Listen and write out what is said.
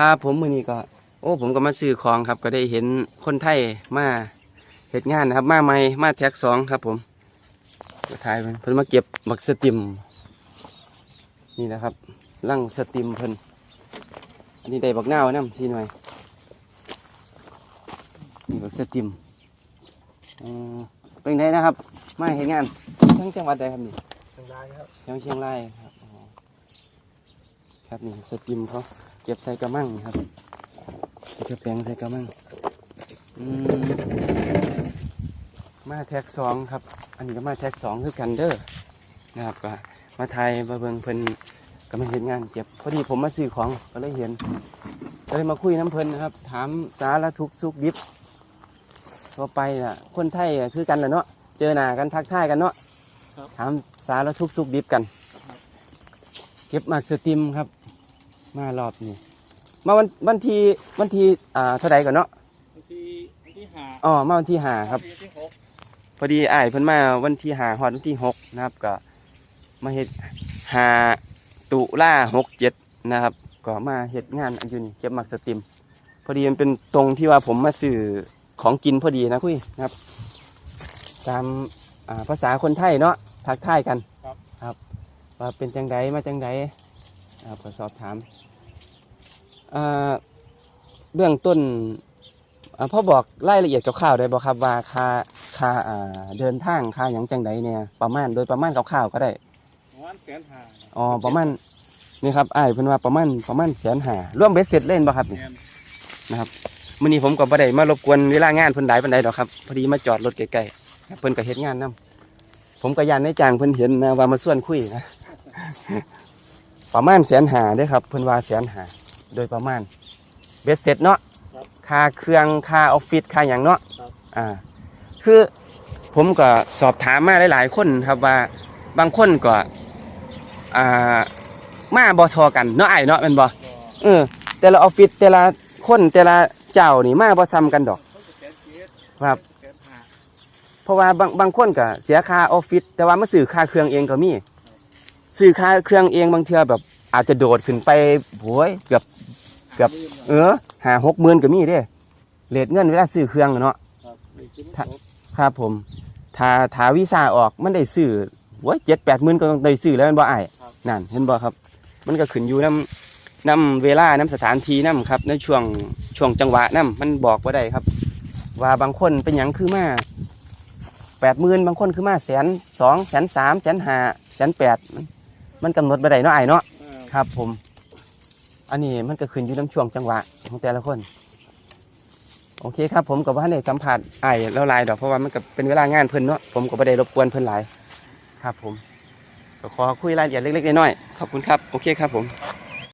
ครับผมมือนี้ก็ โอ้ผมก็มาซื้อของครับ ก็ได้เห็นคนไทยมาเหตุงานนะครับ มาใหม่มาแท็กสองครับ ผมก็ถ่ายเพิ่นเพิ่นมาเก็บบักสติม นี่นะครับลั่งสติมเพิ่นอันนี้ได้บักนาวน้ำซีหน่อยนี่บักสติมอืมเป็นไงนะครับ มาเห็นงาน ทั้งจังหวัดใดครับนี่ทางร้านครับยังเชียงรายครับอ๋อครับนี่สติมเขา เก็บใส่กระมังครับเก็บแปลงใส่กระมังอืมมาแท็กสองครับ อันนี้ก็มาแท็กสองคือกันเด้อนะครับก็มาไทยมาเบิ่งเพิ่นก็มาเห็นงานเก็บพอดีผมมาซื้อของก็เลยเห็นก็เลยมาคุยน้ำเพิ่นนะครับ ถามสารทุกข์สุขดิบทั่วไปอะคนไทยอะคือกันแหละเนาะเจอหน้ากันทักทายกันเนาะถามสารทุกข์สุขดิบกัน เก็บหมากสติมครับ มารอบนี้มาวันวันที่วันที่อ่าเท่าไหร่ก่อนเนาะวันที่วันที่ห้าอ๋อมาวันที่ห้าครับ วันที่หกพอดีอ้ายเพิ่นมาวันที่ห้าฮอดวันที่หกนะครับก็มาเฮ็ดหาตุล่าหกเจ็ดนะครับ ก็มาเฮ็ดงานอันอยู่นี่เก็บหมากสติม พอดีมันเป็นตรงที่ว่าผมมาซื้อของกินพอดีนะคุยนะครับ ตามอ่าภาษาคนไทยเนาะทักทายกันครับว่าเป็นจังไดมาจังไดครับก็สอบถามอ่า เบื้องต้นพ่อบอกรายละเอียดคร่าวๆได้บ่ครับว่าค่าค่าเดินทางค่าหยังจังไดเนี่ยประมาณโดยประมาณคร่าวๆก็ได้ประมาณแสนห้าอ๋อประมาณนี่ครับอ้ายเพิ่นว่าประมาณประมาณแสนห้ารวมเบ็ดเสร็จเล่นบ่ครับนี่นะครับมื้อนี้ผมก็บ่ได้มารบกวนเวลางานเพิ่นหลายปานใดดอกครับพอดีมาจอดรถใกล้ๆเพิ่นก็เฮ็ดงานนํผมก็ยันในจ้างเพิ่นเห็นนะว่ามาส่วนคุยนะประมาณแสนหาเด้ครับเพิ่นว่าแสนหา โดยประมาณเบ็ดเสร็จเนาะค่าเครื่องค่าออฟฟิศค่าหยังเนาะอ่า คือผมก็สอบถามมาหลายๆคนครับว่าบางคนก็อ่ามาบ่ทอกันเนาะไอ้ายเนาะแม่นบ่ก็เออ แต่ละออฟฟิศแต่ละคนแต่ละเจ้านี่มาบ่ซ้ำกันดอกเขาจะแสนเจ็ดครับแสนห้าเพราะว่าบางบางคนก็เสียค่าออฟฟิศแต่ว่ามาซื้อค่าเครื่องเองก็มีซื้อค่าเครื่องเองบางเทื่อแบบ อาจจะโดดขึ้นไปโหยเกือบเกือบเออหาหกหมื่นก็มีเด้เลทเงินเวลาซื้อเครื่องน่ะเนาะครับนี่คือมันถ้าครบครับผมถ้าถ้าวีซ่าออกมันได้ซื้อโว้ยเจ็ดแปดหมื่นก็ต้องได้ซื้อแล้วแมันบ่อ้ายนั่นเห็นบ่ครับ มันก็ขึ้นอยู่น้ำน้ำเวลาน้ำสถานที่น้ำครับ ในช่วงช่วงจังหวะน้ำมันบอกว่าได้ครับ ว่าบางคนเป็นหยังคือมาแปดหมื่นบางคนคือมาแสนสองแสนสามแสนห้าแสนแปดมันมันกำหนดบ่ได้เนาะไอ้ายเนาะอ่า ครับผม อันนี้มันก็ขึ้นอยู่น้ำช่วงจังหวะของแต่ละคน โอเคครับ ผมกับว่าในสัมผัสไอ้ายแล้วลายดอกเพราะว่ามันก็เป็นเวลางานเพิ่นเนาะผมก็ไม่ได้รบกวนเพิ่นหลาย ครับผมก็ขอคุยรายละเอียดเล็กๆน้อยๆขอบคุณครับ โอเคครับผม